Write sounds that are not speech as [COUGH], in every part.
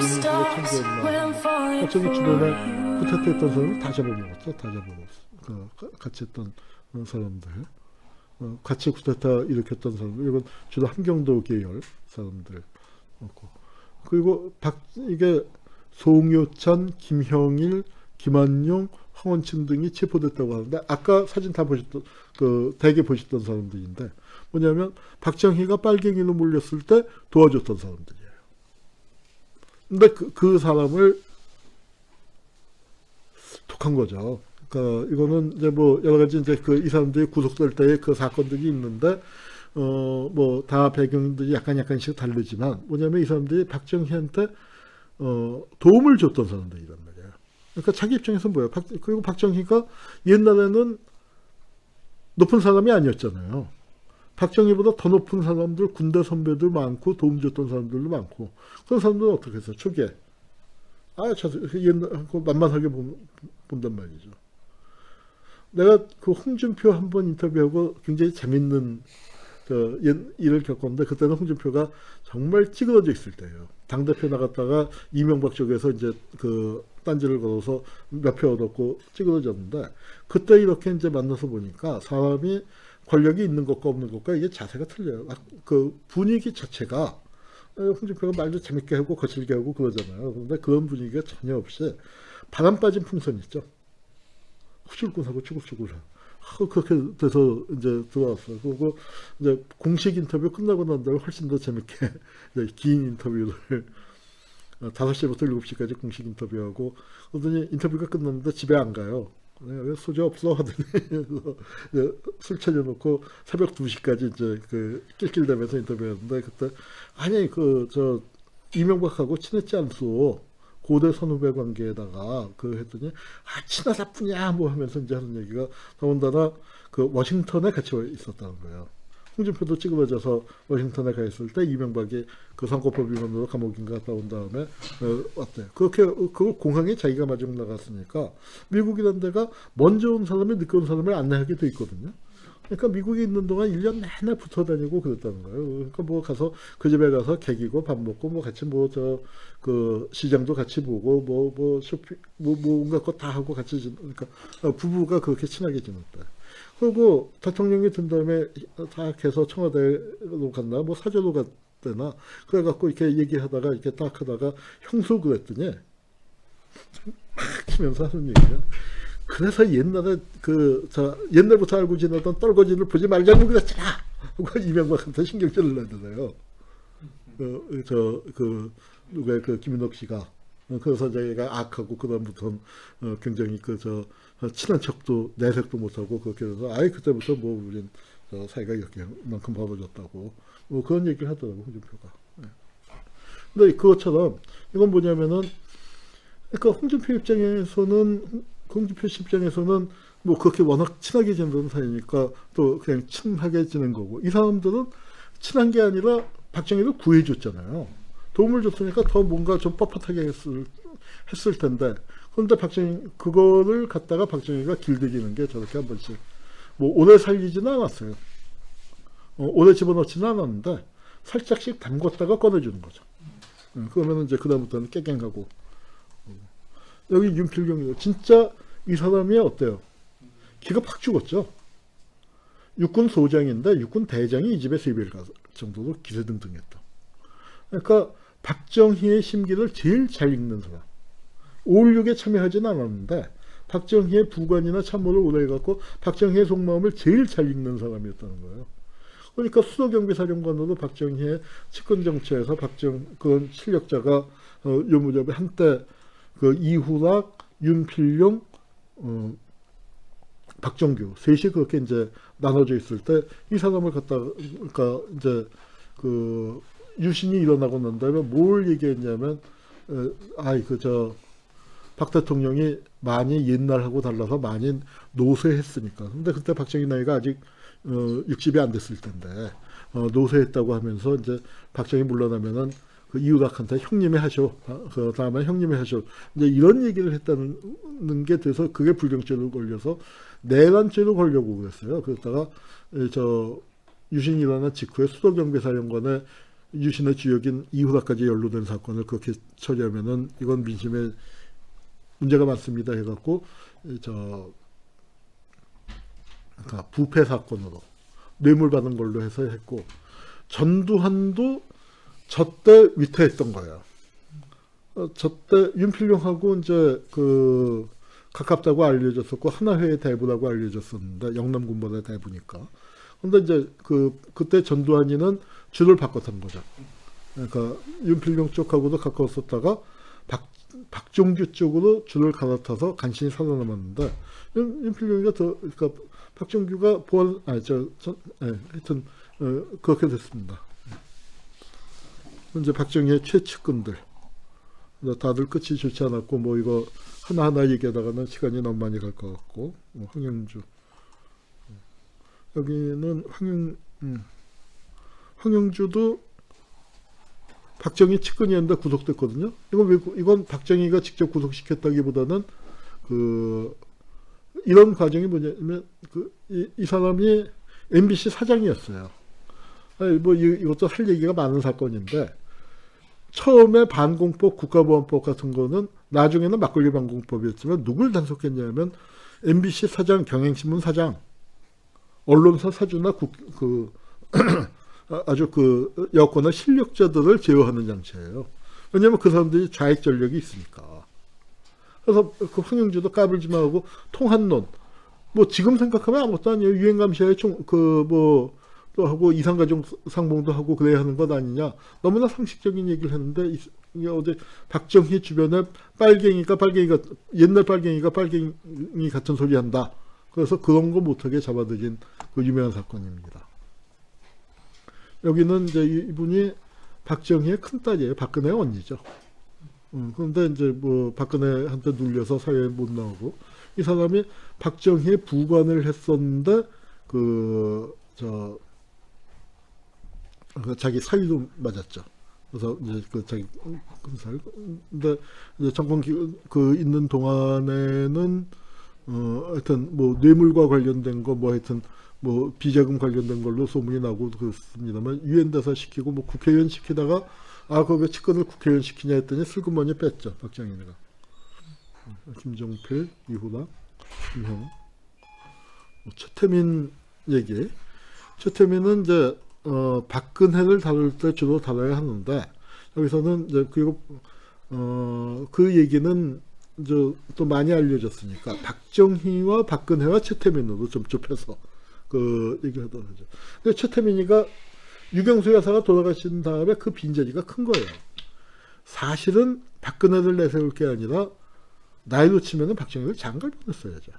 이거 챙겨나 박정희 주변에 부탁했던 사람을 다 잡아먹었죠. 다 잡아먹었어. 그 가- 같이 했던 어, 사람들, 어, 같이 쿠데타 일으켰던 사람들, 이건 주로 함경도 계열 사람들 고 그리고 박 이게 송효찬, 김형일, 김한용, 황원춘 등이 체포됐다고 하는데 아까 사진 다 보셨던 그 대개 보셨던 사람들인데 뭐냐면 박정희가 빨갱이로 몰렸을 때 도와줬던 사람들이에요. 근데 그, 그 사람을 독한 거죠. 그러니까 이거는 이제 뭐 여러 가지 이제 그 이 사람들이 구속될 때의 그 사건들이 있는데 어 뭐 다 배경들이 약간 약간씩 다르지만 뭐냐면 이 사람들이 박정희한테 어 도움을 줬던 사람들이란 말이에요. 그러니까 자기 입장에서 뭐예요? 박, 그리고 박정희가 옛날에는 높은 사람이 아니었잖아요. 박정희보다 더 높은 사람들, 군대 선배들 많고 도움 줬던 사람들도 많고 그런 사람들은 어떻게 했어요? 초기에 아, 저 옛날 그 만만하게 본, 본단 말이죠. 내가 그 홍준표 한 번 인터뷰하고 굉장히 재밌는 저 옛- 일을 겪었는데 그때는 홍준표가 정말 찌그러져 있을 때예요. 당 대표 나갔다가 이명박 쪽에서 이제 그 딴지를 걸어서 몇 표 얻었고 찌그러졌는데 그때 이렇게 이제 만나서 보니까 사람이 권력이 있는 것과 없는 것과 이게 자세가 틀려요. 아, 그 분위기 자체가 어, 홍준표가 말도 재밌게 하고 거칠게 하고 그러잖아요. 그런데 그런 분위기가 전혀 없이 바람 빠진 풍선 있죠. 후줄근하고 쭈글쭈글. 하, 그렇게 돼서 이제 들어왔어요. 그리고 이제 공식 인터뷰 끝나고 난 다음에 훨씬 더 재밌게 [LAUGHS] 긴 인터뷰를 [LAUGHS] 어, 5시부터 7시까지 공식 인터뷰하고 그러더니 인터뷰가 끝났는데 집에 안 가요. 네, 왜 소주 없어 [LAUGHS] 하더니 술 차려놓고 새벽 2시까지 이제 그 낄낄대면서 인터뷰했는데 그때 아니 그 저 이명박하고 친했지 않소 고대 선후배 관계에다가 그 했더니 아 친하다 뿐이야 뭐 하면서 이제 하는 얘기가 더군다나 그 워싱턴에 같이 있었다는 거예요. 홍준표도 찌그러져서 워싱턴에 가 있을 때 이명박이 그 선거법 위반으로 감옥인가 갔다 온 다음에 어, 왔대요. 그렇게 그걸 공항에 자기가 마중 나갔으니까 미국이라는 데가 먼저 온 사람이 늦게 온 사람을 안내하게 돼 있거든요. 그러니까 미국에 있는 동안 1년 내내 붙어 다니고 그랬다는 거예요. 그러니까 뭐 가서 그 집에 가서 개기고 밥 먹고 뭐 같이 뭐 저 그 시장도 같이 보고 뭐뭐 쇼핑 뭐 뭔가 거 다 하고 같이 지 그러니까 부부가 그렇게 친하게 지냈다. 그리고 대통령이 든 다음에 다 해서 청와대로 갔나 뭐 사저로 갔대나 그래갖고 이렇게 얘기하다가 이렇게 딱 하다가 형수 그랬더니 막 치면서 하는 얘기가 그래서 옛날에 그 저 옛날부터 알고 지내던 떨거지를 보지 말자고 그랬잖아. 하고 이명박한테 신경질을 내더래요. 그, 저그 누가 그 김인옥 씨가 어, 그래서 자기가 악하고 그다음부터는 어, 굉장히 그 저 친한 척도 내색도 못하고 그렇게 해서 아예 그때부터 뭐 우린 저 사이가 이렇게 만큼 벌어졌다고 뭐 그런 얘기를 하더라고 홍준표가. 예. 근데 그것처럼 이건 뭐냐면은 그러니까 홍준표 입장에서는 씨 입장에서는 뭐 그렇게 워낙 친하게 지내던 사이니까 또 그냥 친하게 지낸 거고 이 사람들은 친한 게 아니라 박정희를 구해줬잖아요. 도움을 줬으니까 더 뭔가 좀 뻣뻣하게 했을, 했을 텐데 그런데 박정희 그거를 갖다가 박정희가 길들이는 게 저렇게 한 번씩 뭐 오래 살리지는 않았어요. 어, 오래 집어넣지는 않았는데 살짝씩 담궜다가 꺼내주는 거죠. 음, 그러면 이제 그다음부터는 깨갱하고 여기 윤필경이 진짜 이 사람이 어때요? 기가 팍 죽었죠. 육군 소장인데 육군 대장이 이 집에 세비를 갈 정도로 기세등등했다. 그러니까 박정희의 심기를 제일 잘 읽는 사람. 5.16에 참여하지는 않았는데 박정희의 부관이나 참모를 오래 해갖고 박정희의 속마음을 제일 잘 읽는 사람이었다는 거예요. 그러니까 수도경비사령관으로 박정희의 측근 정치에서 박정 그런 실력자가 어, 요 무렵에 한때 그 이후락, 윤필용, 어, 박정규. 셋이 그렇게 이제 나눠져 있을 때 이 사람을 갖다 그러니까 이제 그 유신이 일어나고 난 다음에 뭘 얘기했냐면 어, 아이 그 저 박 대통령이 많이 옛날하고 달라서 많이 노쇠했으니까. 근데 그때 박정희 나이가 아직 어, 60이 안 됐을 텐데 어, 노쇠했다고 하면서 이제 박정희 물러나면은 그 이우락한테 형님이 하셔. 아, 그 다음에 형님이 하셔. 이제 이런 얘기를 했다는 게 돼서 그게 불경죄로 걸려서 내란죄로 걸려고 그랬어요. 그러다가 에, 저 유신이 일어난 직후에 수도경비사령관에 유신의 주역인 이후라까지 연루된 사건을 그렇게 처리하면은 이건 민심에 문제가 많습니다 해갖고 저 그러니까 부패 사건으로 뇌물 받은 걸로 해서 했고 전두환도 저때 위태했던 거예요. 어, 저때 윤필룡하고 이제 그 가깝다고 알려졌었고 하나회의 대부라고 알려졌었는데 영남 군번의 대부니까. 근데 이제 그 그때 전두환이는 줄을 바꿨던 거죠. 그러니까 윤필룡 쪽하고도 가까웠었다가 박 박종규 쪽으로 줄을 갈아타서 간신히 살아남았는데 윤, 윤필룡이가 더 그러니까 박종규가 보안 아니 저, 저 예, 하여튼 어, 그렇게 됐습니다. 이제 박정희의 최측근들 다들 끝이 좋지 않았고 뭐 이거 하나하나 얘기하다가는 시간이 너무 많이 갈 것 같고 뭐 황영주 여기는 황영 음. 황영주도 박정희 측근이었는데 구속됐거든요. 이건 왜 구- 이건 박정희가 직접 구속시켰다기보다는 그 이런 과정이 뭐냐면 그이 사람이 MBC 사장이었어요. 뭐 이, 이것도 할 얘기가 많은 사건인데 처음에 반공법 국가보안법 같은 거는 나중에는 막걸리 반공법이었지만 누굴 단속했냐면 MBC 사장, 경향신문 사장, 언론사 사주나 국, 그 [CLEARS THROAT] 아주 그 여권의 실력자들을 제어하는 장치예요. 왜냐하면 그 사람들이 좌익 전력이 있으니까. 그래서 그 황영주도 까불지 말고 통한론. 뭐 지금 생각하면 아무것도 아니에요. 유행 감시에 총그뭐 또 하고 이상가족 상봉도 하고 그래야 하는 것 아니냐. 너무나 상식적인 얘기를 했는데 어제 박정희 주변에 빨갱이가 빨갱이가 옛날 빨갱이가 빨갱이 같은 소리 한다. 그래서 그런 거 못하게 잡아들인 그 유명한 사건입니다. 여기는 이제 이- 이분이 박정희의 큰딸이에요. 박근혜 언니죠. 음, 그런데 이제 뭐 박근혜한테 눌려서 사회에 못 나오고 이 사람이 박정희의 부관을 했었는데 그저 그 자기 사위도 맞았죠. 그래서 이제 그 자기 군살 근데 이제 정권 기, 그 있는 동안에는 어 하여튼 뭐 뇌물과 관련된 거 뭐 하여튼 뭐 비자금 관련된 걸로 소문이 나고 그렇습니다만 유엔 대사 시키고 뭐 국회의원 시키다가 아 그거 왜 측근을 국회의원 시키냐 했더니 슬그머니 뺐죠 박정희가. 김정필 이후라 김형. 뭐 최태민 얘기 최태민은 이제 어, 박근혜를 다룰 때 주로 다뤄야 하는데 여기서는 이제 그리고 어, 그 얘기는 이제 또 많이 알려졌으니까 박정희와 박근혜와 최태민으로 좀 좁혀서 그 얘기를 하도록 하죠. 근데 최태민이가 유경수 여사가 돌아가신 다음에 그 빈자리가 큰 거예요. 사실은 박근혜를 내세울 게 아니라 나이로 치면은 박정희를 장가를 보냈어야죠.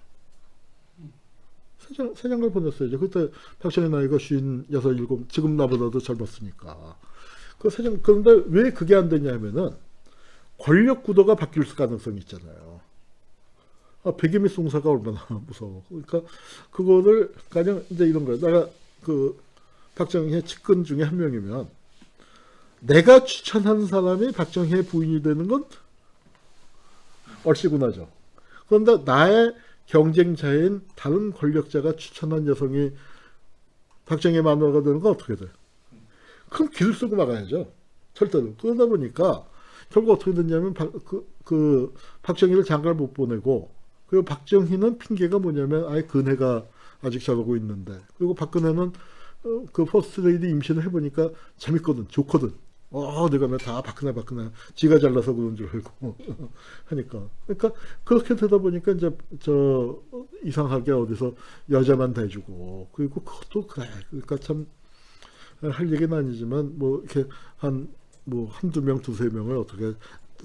세장, 세장을 보냈어야죠. 그때 박정희 나이가 쉰 여섯, 일곱, 지금 나보다도 젊었으니까. 그 세장, 그런데 왜 그게 안 되냐면은 권력 구도가 바뀔 가능성이 있잖아요. 아, 백임이 송사가 얼마나 [LAUGHS] 무서워. 그러니까 그거를 가령 이제 이런 거예요. 내가 그 박정희의 측근 중에 한 명이면 내가 추천한 사람이 박정희의 부인이 되는 건 얼씨구나죠. 그런데 나의 경쟁자인 다른 권력자가 추천한 여성이 박정희 마누라가 되는 건 어떻게 돼? 그럼 길을 쓰고 막아야죠. 절대로. 그러다 보니까 결국 어떻게 됐냐면 박, 그, 그 박정희를 장가를 못 보내고 그리고 박정희는 핑계가 뭐냐면 아예 근혜가 아직 저러고 있는데 그리고 박근혜는 어, 그 퍼스트레이디 임신을 해보니까 재밌거든 좋거든 어 내가 다 박근혜 박근혜 지가 잘나서 그런 줄 알고 [LAUGHS] 하니까 그러니까 그렇게 되다 보니까 이제 저 이상하게 어디서 여자만 대주고 그리고 그것도 그래 그러니까 참 할 얘기는 아니지만 뭐 이렇게 한 뭐 한두 명 두세 명을 어떻게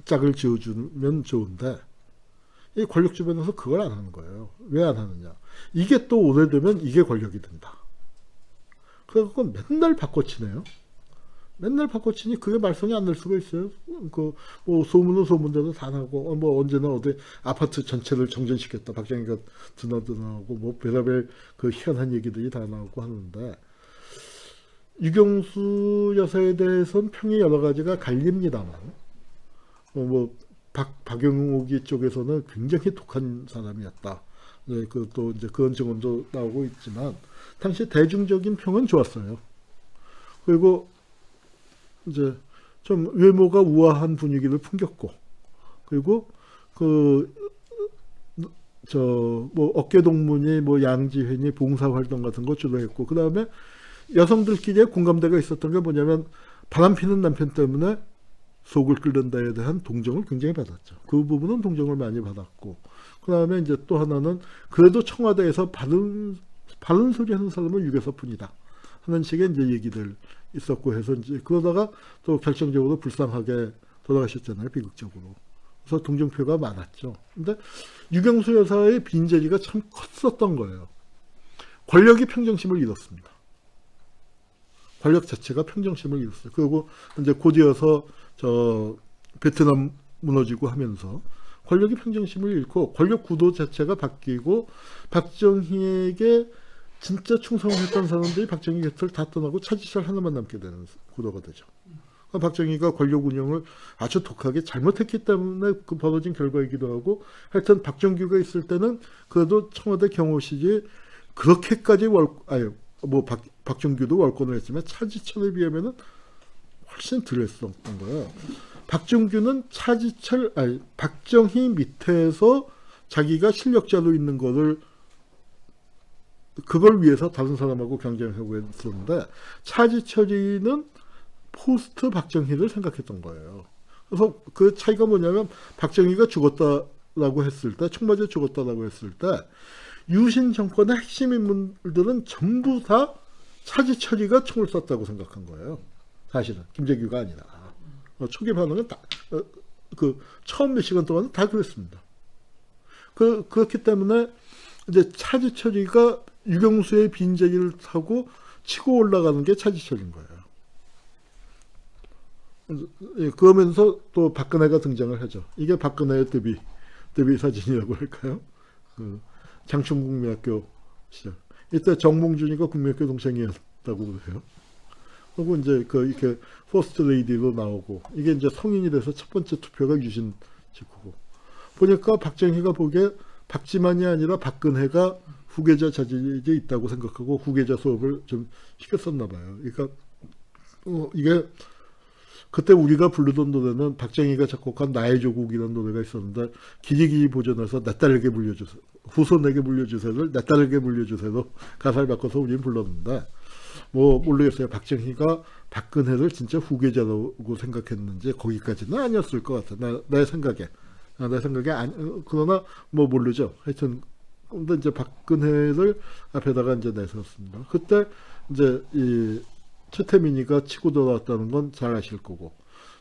짝을 지어주면 좋은데 이 권력 주변에서 그걸 안 하는 거예요. 왜 안 하느냐? 이게 또 오래되면 이게 권력이 된다. 그래갖고 맨날 바꿔치네요. 맨날 바꿔치니 그게 말썽이 안 날 수가 있어요. 그 뭐 소문은 소문대로 다 나고 어, 뭐 언제나 어디 아파트 전체를 정전시켰다. 박정희가 드나드나하고 뭐 별의별 그 희한한 얘기들이 다 나오고 하는데 유경수 여사에 대해서는 평이 여러 가지가 갈립니다만 어, 뭐 박, 박영욱이 쪽에서는 굉장히 독한 사람이었다. 네, 그또 이제 그런 증언도 나오고 있지만 당시 대중적인 평은 좋았어요. 그리고 이제 좀 외모가 우아한 분위기를 풍겼고 그리고 그 저 뭐 어깨 동무니 뭐 양지회니 봉사 활동 같은 거 주로 했고 그 다음에 여성들끼리의 공감대가 있었던 게 뭐냐면 바람 피는 남편 때문에 속을 끓는다에 대한 동정을 굉장히 받았죠. 그 부분은 동정을 많이 받았고 그 다음에 이제 또 하나는 그래도 청와대에서 바른 바른 소리 하는 사람은 유교사뿐이다 하는 식의 이제 얘기들 있었고 해서 이제 그러다가 또 결정적으로 불쌍하게 돌아가셨잖아요 비극적으로. 그래서 동정표가 많았죠. 근데 유경수 여사의 빈자리가 참 컸었던 거예요. 권력이 평정심을 잃었습니다. 권력 자체가 평정심을 잃었어요. 그리고 이제 곧이어서 저 베트남 무너지고 하면서 권력이 평정심을 잃고 권력 구도 자체가 바뀌고 박정희에게 진짜 충성했던 사람들이 박정희 곁을 다 떠나고 차지철 하나만 남게 되는 구도가 되죠. 그러니까 박정희가 권력 운영을 아주 독하게 잘못했기 때문에 그 벌어진 결과이기도 하고 하여튼 박정규가 있을 때는 그래도 청와대 경호실이 그렇게까지 월 아니 뭐 박, 박정규도 월권을 했지만 차지철에 비하면은 훨씬 덜 했었던 거예요. 박정규는 차지철 아니 박정희 밑에서 자기가 실력자로 있는 거를 그걸 위해서 다른 사람하고 경쟁하고 했었는데 차지철이는 포스트 박정희를 생각했던 거예요. 그래서 그 차이가 뭐냐면 박정희가 죽었다라고 했을 때 총맞아 죽었다라고 했을 때 유신 정권의 핵심 인물들은 전부 다 차지철이가 총을 쐈다고 생각한 거예요. 사실은 김재규가 아니라 어, 초기 반응은 다, 어, 그 처음 몇 시간 동안은 다 그랬습니다. 그 그렇기 때문에 이제 차지철이가 유경수의 빈자리를 타고 치고 올라가는 게 차지철인 거예요. 예, 그러면서 또 박근혜가 등장을 하죠. 이게 박근혜의 데뷔, 데뷔 사진이라고 할까요? 그 장충국민학교 시절. 이때 정몽준이가 국민학교 동생이었다고 그래요. 그리고 이제 그 이렇게 퍼스트 레이디로 나오고 이게 이제 성인이 돼서 첫 번째 투표가 유신 직후고 보니까 박정희가 보기에 박지만이 아니라 박근혜가 후계자 자질이 있다고 생각하고 후계자 수업을 좀 시켰었나 봐요. 그러니까 어, 이게 그때 우리가 부르던 노래는 박정희가 작곡한 나의 조국이라는 노래가 있었는데 기지기지 보존해서 내 딸에게 물려주세요. 후손에게 물려주세요를 내 딸에게 물려주세요. 가사를 바꿔서 우리는 불렀는데 뭐 모르겠어요. 박정희가 박근혜를 진짜 후계자라고 생각했는지 거기까지는 아니었을 것 같아. 나, 내 생각에. 아, 내 생각에 아니, 어, 그러나 뭐 모르죠. 하여튼 근데 이제 박근혜를 앞에다가 이제 내세웠습니다. 그때 이제 이 최태민이가 치고 들어왔다는 건 잘 아실 거고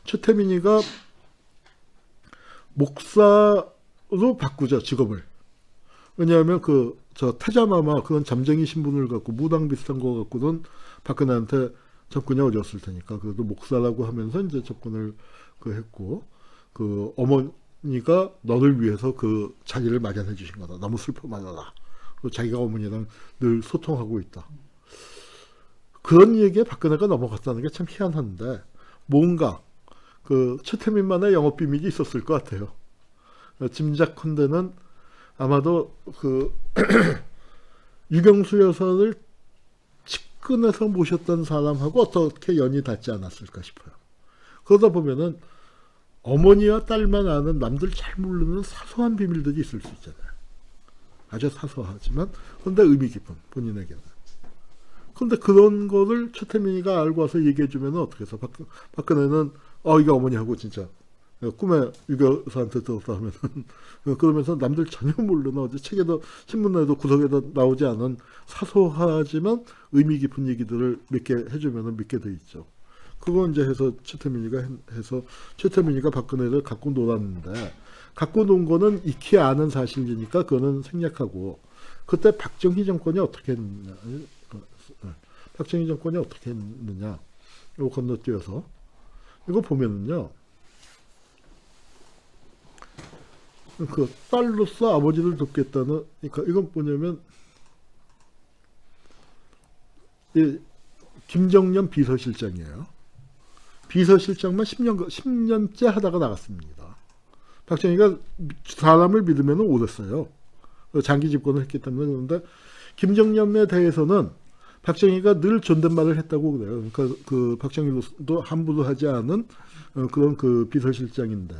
최태민이가 목사로 바꾸죠 직업을 왜냐하면 그 저 태자마마 그런 잠정이 신분을 갖고 무당 비슷한 거 갖고는 박근혜한테 접근이 어려웠을 테니까 그래도 목사라고 하면서 이제 접근을 그 했고 그 어머니 가 너를 위해서 그 자리를 마련해 주신 거다 너무 슬퍼만하다 그리고 자기가 어머니랑 늘 소통하고 있다 그런 얘기에 박근혜가 넘어갔다는 게 참 희한한데 뭔가 그 최태민만의 영업 비밀이 있었을 것 같아요. 짐작컨대는 아마도 그 [CLEARS THROAT] 유경수 여사를 측근에서 모셨던 사람하고 어떻게 연이 닿지 않았을까 싶어요. 그러다 보면은 어머니와 딸만 아는 남들 잘 모르는 사소한 비밀들이 있을 수 있잖아요. 아주 사소하지만 그런데 의미 깊은 본인에게는. 근데 그런 거를 최태민이가 알고 와서 얘기해 주면 어떻게 해서 박, 박근혜는 어 이게 어머니하고 진짜 꿈에 유교사한테 들었다 하면은 [LAUGHS] 그러면서 남들 전혀 모르는 어디 책에도 신문에도 구석에도 나오지 않은 사소하지만 의미 깊은 얘기들을 몇 개 해주면은 믿게 돼 있죠. 그거 이제 해서 최태민이가 해- 해서 최태민이가 박근혜를 갖고 놀았는데 갖고 논 거는 익히 아는 사실이니까 그거는 생략하고 그때 박정희 정권이 어떻게 했느냐 박정희 정권이 어떻게 했느냐 이거 건너뛰어서 이거 보면은요 그 딸로서 아버지를 돕겠다는 그러니까 이건 뭐냐면 이 김정년 비서실장이에요. 비서실장만 10년 10년째 하다가 나갔습니다. 박정희가 사람을 믿으면 오랬어요. 장기 집권을 했기 때문에 그런데 김정년에 대해서는 박정희가 늘 존댓말을 했다고 그래요. 그러니까 그 박정희도 함부로 하지 않은 어, 그런 그 비서실장인데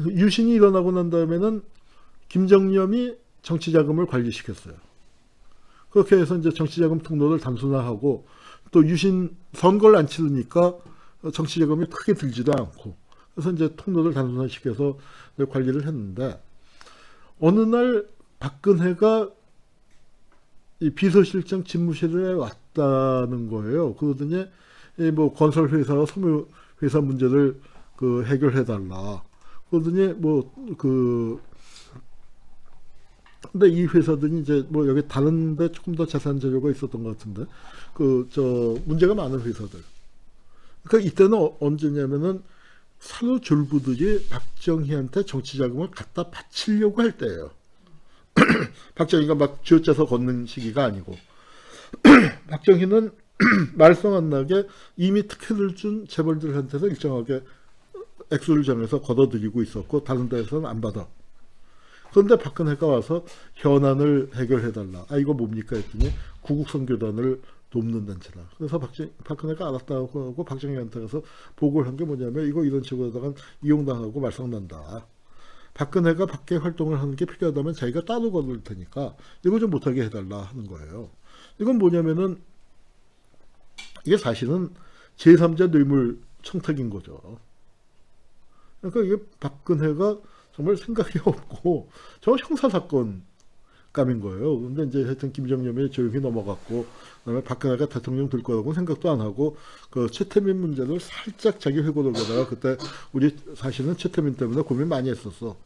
[CLEARS THROAT] 유신이 일어나고 난 다음에는 김정념이 정치자금을 관리시켰어요. 그렇게 해서 이제 정치자금 통로를 단순화하고 또 유신 선거를 안 치르니까 정치 자금이 크게 들지도 않고 그래서 이제 통로를 단순화시켜서 관리를 했는데 어느 날 박근혜가 이 비서실장 집무실에 왔다는 거예요. 그러더니 이뭐 건설 회사와 소유 회사 문제를 그 해결해 달라. 그러더니 뭐 그 근데 이 회사들이 이제 뭐 여기 다른데 조금 더 자산 재료가 있었던 것 같은데 그 저 문제가 많은 회사들. 그러니까 이때는 어- 언제냐면은 산후 졸부들이 박정희한테 정치 자금을 갖다 바치려고 할 때예요. [CLEARS THROAT] 박정희가 막 쥐어짜서 걷는 시기가 아니고 [CLEARS THROAT] 박정희는 [CLEARS THROAT] 말썽 안 나게 이미 특혜를 준 재벌들한테서 일정하게 액수를 정해서 걷어들이고 있었고 다른 데서는 안 받아. 그런데 박근혜가 와서 현안을 해결해달라. 아 이거 뭡니까 했더니 구국선교단을 돕는 단체다. 그래서 박정, 박근혜가 알았다고 하고 박정희한테 가서 보고를 한 게 뭐냐면 이거 이런 식으로 하다가 이용당하고 말썽난다. 박근혜가 밖에 활동을 하는 게 필요하다면 자기가 따로 걸을 테니까 이거 좀 못하게 해달라 하는 거예요. 이건 뭐냐면은 이게 사실은 제3자 뇌물 청탁인 거죠. 그러니까 이게 박근혜가 정말 생각이 [LAUGHS] 없고 저 형사 사건 감인 거예요. 근데 이제 하여튼 김정념이 조용히 넘어갔고 그다음에 박근혜가 대통령 될 거라고 생각도 안 하고 그 최태민 문제를 살짝 자기 회고를 거다가 그때 우리 사실은 최태민 때문에 고민 많이 했었어.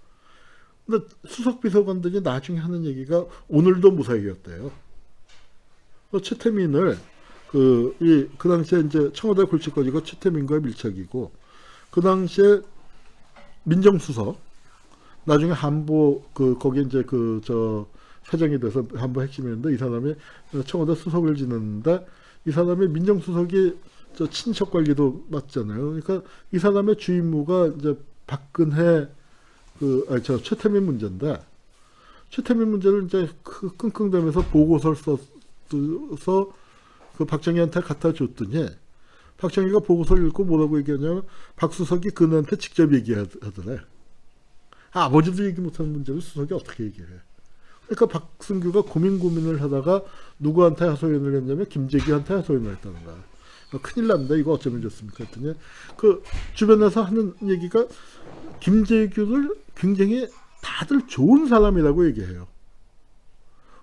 근데 수석 비서관들이 나중에 하는 얘기가 오늘도 무사히였대요. 그 최태민을 그, 이, 그 당시에 이제 청와대 골칫거리가 최태민과의 밀착이고, 그 당시에 민정수석, 나중에 한보, 그, 거기 이제 그, 저, 사장이 돼서 한보 핵심이었는데, 이 사람이 청와대 수석을 지냈는데, 이 사람이 민정수석이 저 친척 관리도 맡잖아요. 그러니까 이 사람의 주임무가 이제 박근혜, 그, 아니, 저 최태민 문제인데, 최태민 문제를 이제 그 끙끙대면서 보고서를 써서 그 박정희한테 갖다 줬더니 박정희가 보고서를 읽고 뭐라고 얘기하냐면 박수석이 그한테 직접 얘기하더래. 아버지도 얘기 못하는 문제를 수석이 어떻게 얘기해. 그러니까 박승규가 고민 고민을 하다가 누구한테 하소연을 했냐면 김재규한테 하소연을 했다는 거야. 큰일 난다. 이거 어쩌면 좋습니까? 했더니 그 주변에서 하는 얘기가 김재규를 굉장히 다들 좋은 사람이라고 얘기해요.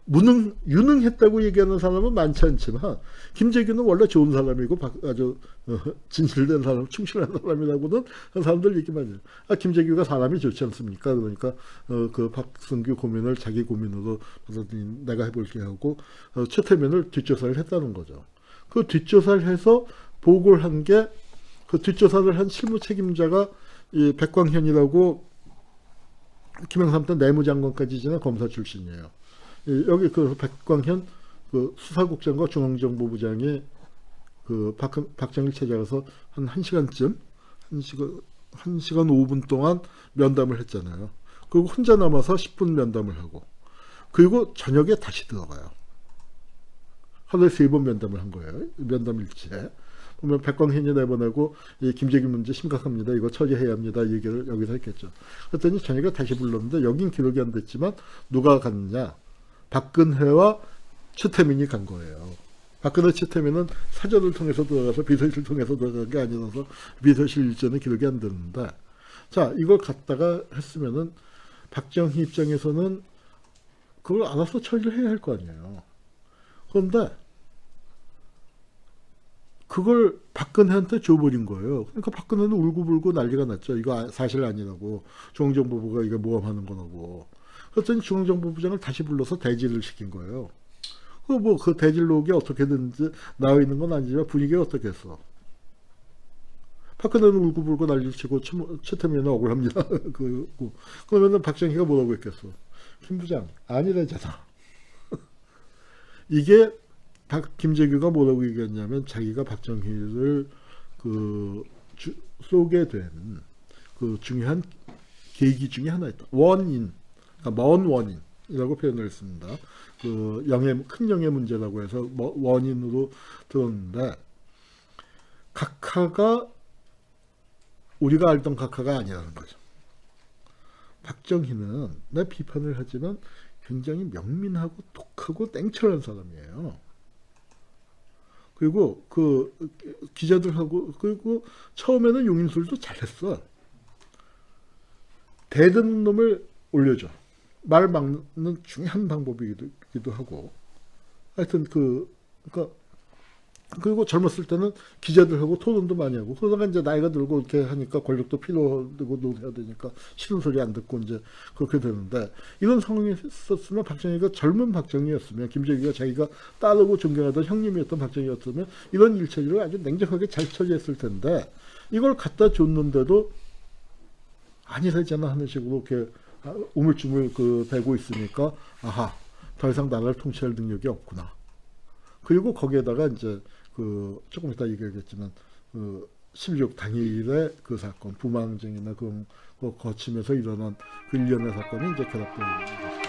무능 유능했다고 얘기하는 사람은 많지 않지만 김재규는 원래 좋은 사람이고 박- 아주 어, 진실된 사람, 충실한 사람이라고는 사람들 얘기 많이 해요. 아 김재규가 사람이 좋지 않습니까? 그러니까 어, 그 박승규 고민을 자기 고민으로 받아들인 내가 해볼게 하고 어, 최태민을 뒷조사를 했다는 거죠. 그 뒷조사를 해서 보고를 한 게 그 뒷조사를 한 실무 책임자가 이 백광현이라고 김영삼 때 내무장관까지 지낸 검사 출신이에요. 이- 여기 그 백광현 그 수사국장과 중앙정보부장이 그 박, 박정일 찾아가서 한 1시간쯤, 1시간, 1시간 5분 동안 면담을 했잖아요. 그리고 혼자 남아서 10분 면담을 하고, 그리고 저녁에 다시 들어가요. 하루에 세 번 면담을 한 거예요. 면담 일지에. 보면 백광현이 내보내고 이 김재규 문제 심각합니다. 이거 처리해야 합니다. 얘기를 여기서 했겠죠. 그랬더니 저녁에 다시 불렀는데 여긴 기록이 안 됐지만 누가 갔느냐? 박근혜와 최태민이 간 거예요. 박근혜 최태민은 사전을 통해서 들어가서 비서실을 통해서 들어간 게 아니라서 비서실 일전은 기록이 안 되는데 자 이걸 갖다가 했으면은 박정희 입장에서는 그걸 알아서 처리를 해야 할 거 아니에요. 그런데 그걸 박근혜한테 줘버린 거예요. 그러니까 박근혜는 울고불고 난리가 났죠. 이거 아- 사실 아니라고 중앙정보부가 이거 모함하는 거라고. 그랬더니 중앙정보 부장을 다시 불러서 대질을 시킨 거예요. 그 뭐 그 대질록이 어떻게든지 나와 있는 건 아니지만 분위기가 어떻겠어. 박근혜는 울고불고 난리를 치고 최- 최태민은 억울합니다. 그, 그, 그러면은 박정희가 뭐라고 했겠어. 김 부장 아니래잖아. [LAUGHS] 이게 박 김재규가 뭐라고 얘기했냐면 자기가 박정희를 그 주, 쏘게 된 그 중요한 계기 중에 하나였다. 원인, 먼 원인. 원인이라고 표현을 했습니다. 그 영의 큰 영의 문제라고 해서 뭐 원인으로 들었는데 각하가 우리가 알던 각하가 아니라는 거죠. 박정희는 내 비판을 하지만 굉장히 명민하고 독하고 땡철한 사람이에요. 그리고 그 기자들하고 그리고 처음에는 용인술도 잘했어. 대드는 놈을 올려줘. 말 막는 중요한 방법이기도 하고. 하여튼 그 그러니까 그리고 젊었을 때는 기자들하고 토론도 많이 하고 그러다가 이제 나이가 들고 이렇게 하니까 권력도 필요하고 노해야 되니까 싫은 소리 안 듣고 이제 그렇게 되는데 이런 상황이 있었으면 박정희가 젊은 박정희였으면 김정희가 자기가 따르고 존경하던 형님이었던 박정희였으면 이런 일처리를 아주 냉정하게 잘 처리했을 텐데 이걸 갖다 줬는데도 아니라잖아 하는 식으로 이렇게 아, 우물쭈물 그 대고 있으니까 아하 더 이상 나라를 통치할 능력이 없구나. 그리고 거기에다가 이제 그 조금 이따 얘기하겠지만 그 16 당일의 그 사건 부망쟁이나 그런 거 거치면서 일어난 그 일련의 사건이 이제 결합되는 거죠.